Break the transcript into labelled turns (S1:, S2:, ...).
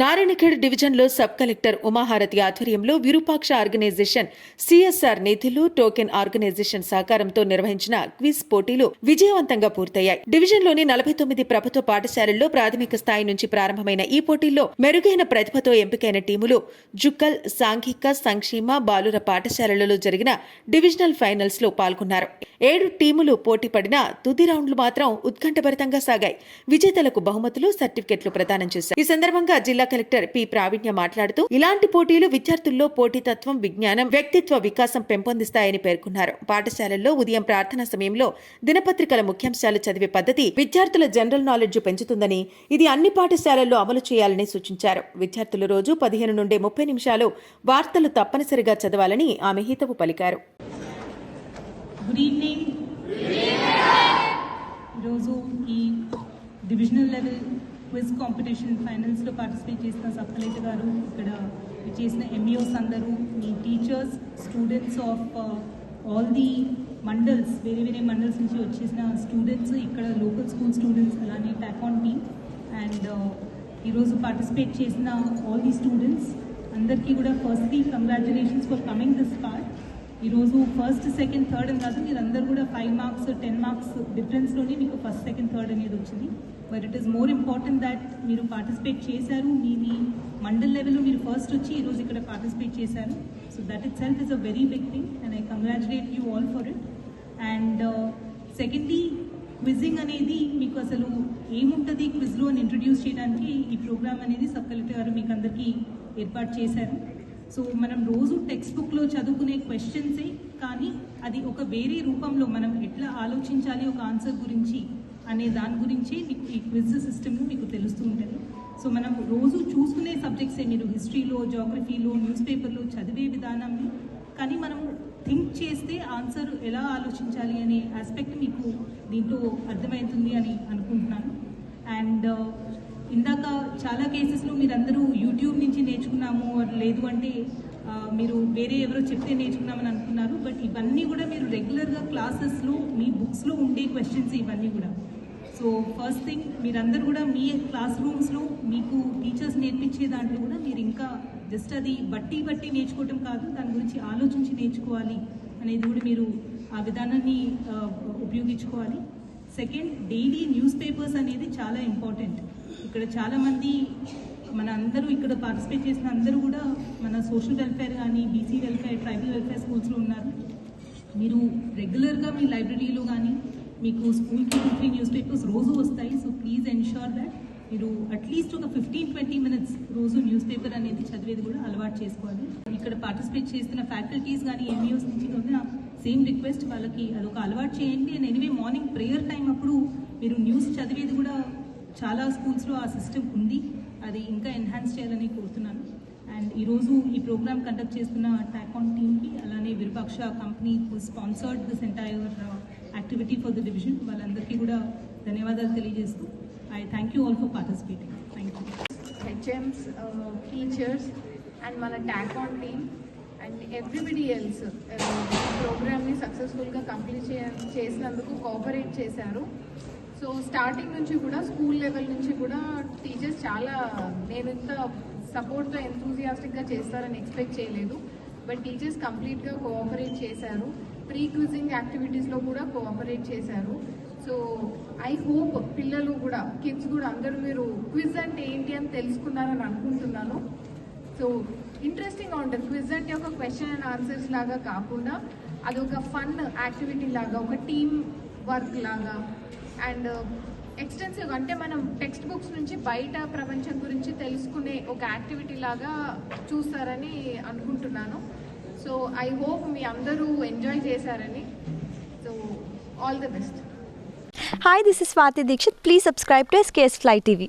S1: నారాయణఖేడ్ డివిజన్లో sub collector Umaharathi ఆధ్వర్యంలో Virupaksha organisation CSR నిధులు టోకెన్ ఆర్గనైజేషన్ సహకారంతో నిర్వహించిన క్విజ్ పోటీలు విజయవంతంగా పూర్తయ్యాయి. డివిజన్లోని నలభై తొమ్మిది ప్రభుత్వ పాఠశాలల్లో ప్రాథమిక స్థాయి నుంచి ప్రారంభమైన ఈ పోటీల్లో మెరుగైన ప్రతిభతో ఎంపికైన టీములు జుక్కల్ సాంఘిక సంక్షేమ బాలుర పాఠశాలలలో జరిగిన డివిజనల్ ఫైనల్స్లో పాల్గొన్నారు. ఏడు టీములు పోటీ పడిన తుది రౌండ్లు మాత్రం ఉత్కంఠభరితంగా సాగాయి. విజేతలకు బహుమతులు సర్టిఫికెట్లు ప్రదానం చేశారు. ఈ సందర్భంగా జిల్లా కలెక్టర్ పి. ప్రావీణ్య మాట్లాడుతూ ఇలాంటి పోటీలు విద్యార్థుల్లో పోటీతత్వం విజ్ఞానం వ్యక్తిత్వ వికాసం పెంపొందిస్తాయని పేర్కొన్నారు. పాఠశాలల్లో ఉదయం ప్రార్థన సమయంలో దినపత్రికల ముఖ్యాంశాలు చదివే పద్ధతి విద్యార్థుల జనరల్ నాలెడ్జ్ పెంచుతుందని ఇది అన్ని పాఠశాలల్లో అమలు చేయాలని సూచించారు. విద్యార్థులు రోజు పదిహేను నుండి ముప్పై నిమిషాలు వార్తలు తప్పనిసరిగా చదవాలని ఆమె హితవు పలికారు.
S2: ఈ డివిజనల్ లెవెల్ క్విజ్ కాంపిటీషన్ ఫైనల్స్లో పార్టిసిపేట్ చేసిన సబ్ కలెక్టర్ గారు ఇక్కడ చేసిన ఎంఈఓస్ అందరూ మీ teachers students of all the mandals వేరే వేరే మండల్స్ నుంచి వచ్చేసిన స్టూడెంట్స్ ఇక్కడ లోకల్ స్కూల్ స్టూడెంట్స్ అలానే ట్యాకాన్ టీమ్ అండ్ ఈరోజు పార్టిసిపేట్ చేసిన ఆల్ ది స్టూడెంట్స్ అందరికీ కూడా firstly congratulations for coming this part ఈరోజు ఫస్ట్ సెకండ్ థర్డ్ అని కాదు మీరు కూడా ఫైవ్ మార్క్స్ టెన్ మార్క్స్ డిఫరెన్స్లోనే మీకు ఫస్ట్ సెకండ్ థర్డ్ అనేది వచ్చింది. But it is more important that మీరు పార్టిసిపేట్ చేశారు మీ మీ మండల్ లెవెల్లో మీరు ఫస్ట్ వచ్చి ఈరోజు ఇక్కడ పార్టిసిపేట్ చేశారు. So that itself is a very big thing and I congratulate you all for it and secondly quizzing అనేది మీకు అసలు ఏముంటుంది క్విజ్లో అని ఇంట్రడ్యూస్ చేయడానికి ఈ ప్రోగ్రామ్ అనేది సబ్ కలెక్టర్ గారు మీకు అందరికీ ఏర్పాటు చేశారు. సో మనం రోజు టెక్స్ట్ బుక్లో చదువుకునే క్వశ్చన్సే కానీ అది ఒక వేరే రూపంలో మనం ఎట్లా ఆలోచించాలి ఒక ఆన్సర్ గురించి అనే దాని గురించి మీకు ఈ క్విజ్ సిస్టమ్ మీకు తెలుస్తూ ఉంటుంది. సో మనం రోజు చూసుకునే సబ్జెక్ట్సే మీరు హిస్టరీలో జాగ్రఫీలో న్యూస్ పేపర్లో చదివే విధానంలో కానీ మనం థింక్ చేస్తే ఆన్సర్ ఎలా ఆలోచించాలి అనే ఆస్పెక్ట్ మీకు దీంట్లో అర్థమవుతుంది అని అనుకుంటున్నాను. అండ్ ఇందాక చాలా కేసెస్లో మీరందరూ యూట్యూబ్ నుంచి నేర్చుకున్నాము లేదు అంటే మీరు వేరే ఎవరో చెప్తే నేర్చుకున్నామని అనుకున్నారు బట్ ఇవన్నీ కూడా మీరు రెగ్యులర్గా క్లాసెస్లో మీ బుక్స్లో ఉండే క్వశ్చన్స్ ఇవన్నీ కూడా. సో ఫస్ట్ థింగ్ మీరందరూ కూడా మీ క్లాస్ రూమ్స్లో మీకు టీచర్స్ నేర్పించే దాంట్లో కూడా మీరు ఇంకా జస్ట్ అది బట్టి బట్టి నేర్చుకోవటం కాదు దాని గురించి ఆలోచించి నేర్చుకోవాలి అనేది కూడా మీరు ఆ విధానాన్ని ఉపయోగించుకోవాలి. సెకండ్ డైలీ న్యూస్ పేపర్స్ అనేది చాలా ఇంపార్టెంట్. ఇక్కడ చాలామంది మన అందరూ ఇక్కడ పార్టిసిపేట్ చేసిన అందరూ కూడా మన సోషల్ వెల్ఫేర్ కానీ బీసీ వెల్ఫేర్ ట్రైబల్ వెల్ఫేర్ స్కూల్స్లో ఉన్నారు. మీరు రెగ్యులర్గా మీ లైబ్రరీలో కానీ మీకు స్కూల్కి టూ త్రీ న్యూస్ పేపర్స్ రోజు వస్తాయి. సో ప్లీజ్ ఎన్ష్యూర్ దట్ మీరు అట్లీస్ట్ ఒక ఫిఫ్టీన్ ట్వంటీ మినిట్స్ రోజు న్యూస్ పేపర్ అనేది చదివేది కూడా అలవాటు చేసుకోవాలి. ఇక్కడ పార్టిసిపేట్ చేస్తున్న ఫ్యాకల్టీస్ కానీ ఎంఈఓస్ నుంచి కూడా సేమ్ రిక్వెస్ట్ వాళ్ళకి అదొక అలవాటు చేయండి. And anyway morning prayer time అప్పుడు మీరు న్యూస్ చదివేది కూడా చాలా స్కూల్స్లో ఆ సిస్టమ్ ఉంది. అది ఇంకా ఎన్హాన్స్ చేయాలని కోరుతున్నాను. అండ్ ఈరోజు ఈ ప్రోగ్రామ్ కండక్ట్ చేస్తున్న టాకాన్ టీమ్కి అలానే Virupaksha company sponsored this entire activity for the division వాళ్ళందరికీ కూడా ధన్యవాదాలు తెలియజేస్తూ I thank you all for participating thank you
S3: HMs teachers and మన Takon team and everybody else ప్రోగ్రామ్ని సక్సెస్ఫుల్గా కంప్లీట్ చే చేసినందుకు కోఆపరేట్ చేశారు. సో స్టార్టింగ్ నుంచి కూడా స్కూల్ లెవెల్ నుంచి కూడా టీచర్స్ చాలా నేను ఇంత సపోర్ట్తో ఎంతూజియాస్టిక్గా చేస్తారని ఎక్స్పెక్ట్ చేయలేదు. బట్ టీచర్స్ కంప్లీట్గా కోఆపరేట్ చేశారు. ప్రీ క్విజింగ్ యాక్టివిటీస్లో కూడా కోఆపరేట్ చేశారు. సో ఐ హోప్ పిల్లలు కూడా కిడ్స్ కూడా అందరూ మీరు క్విజ్ అంటే ఏంటి అని తెలుసుకున్నారని అనుకుంటున్నాను. సో ఇంట్రెస్టింగ్గా ఉంటుంది క్విజ్ అంటే ఒక క్వశ్చన్ అండ్ ఆన్సర్స్ లాగా కాకుండా అది ఒక ఫన్ యాక్టివిటీ లాగా ఒక టీమ్ వర్క్ లాగా అండ్ ఎక్స్టెన్సివ్ అంటే మనం టెక్స్ట్ బుక్స్ నుంచి బయట ప్రపంచం గురించి తెలుసుకునే ఒక యాక్టివిటీ లాగా చూస్తారని అనుకుంటున్నాను. సో ఐ హోప్ మీ అందరూ ఎంజాయ్ చేశారని. So all the best.
S4: Hi this is Swathi Dikshit please subscribe to SKS fly TV